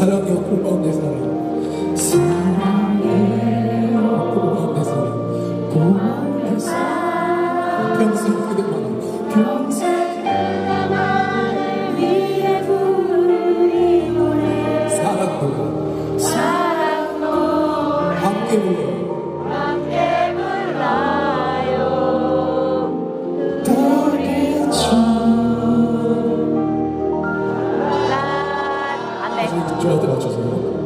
사랑의 어플 가운데 사랑. 사랑의 어플 가운데 사랑 보안의 사랑 평생 그대만 평생 나만을 위해 부르는 노래 사랑 노래 사랑 노래 함께 불러. 저한테 맞춰서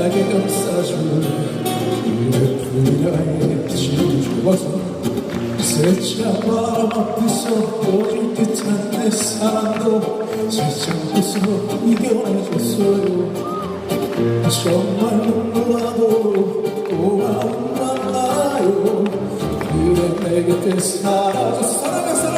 따뜻하게 감싸주는 그의 지금 좋아서 세차 바람 앞에서 보일 듯한 내 사랑도 세상에서 이겨내줬어요. 정말 눈물나도 고마운 만나요. 그래 내 곁에 사라져 사랑해 사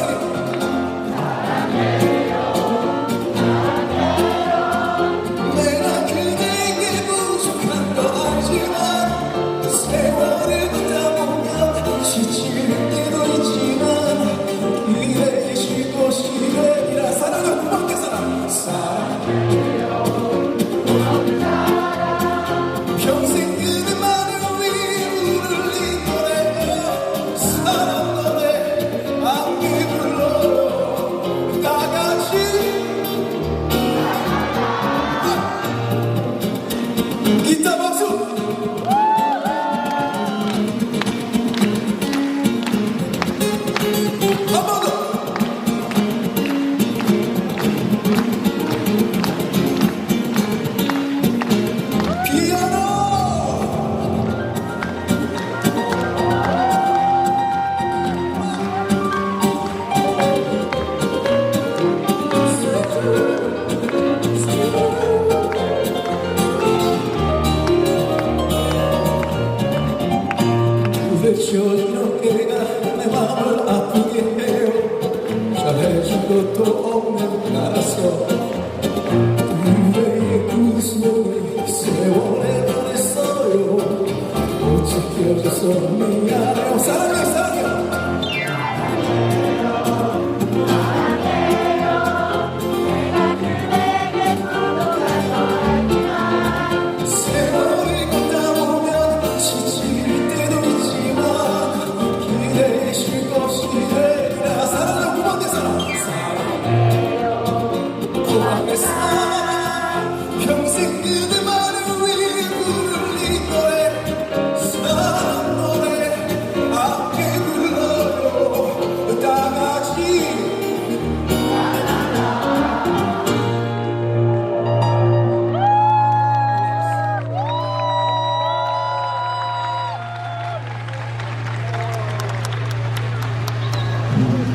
것도 없는 나라서 그대의 그 손이 세월에 변했어요. 못 지켜줘서 미안해요. 사랑해 사랑해 세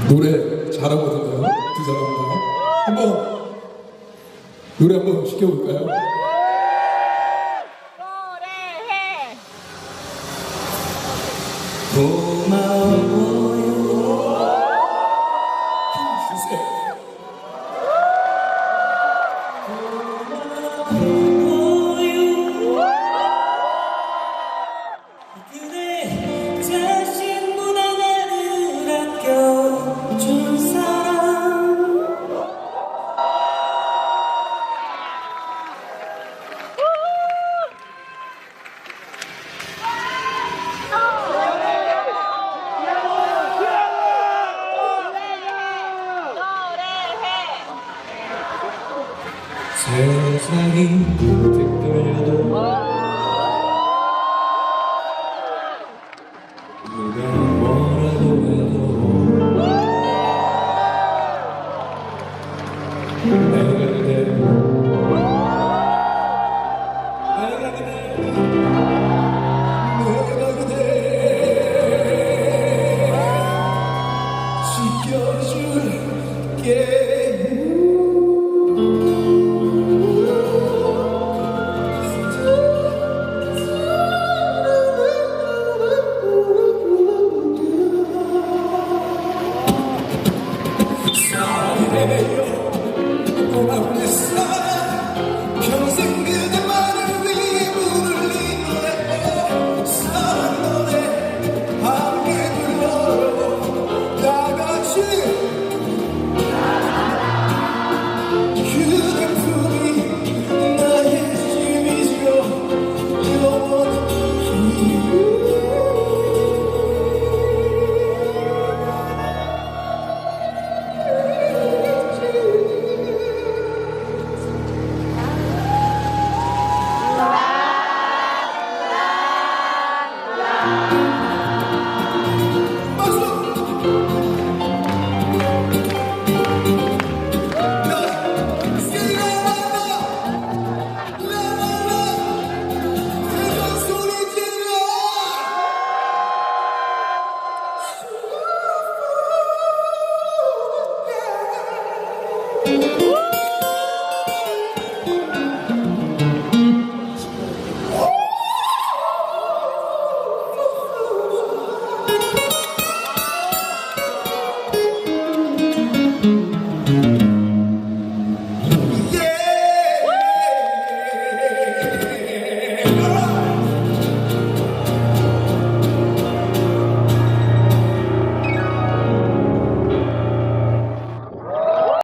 노래 잘하거든요? 두 사람 다? 한번 노래 한번 시켜볼까요? 노래해. 주세요 세상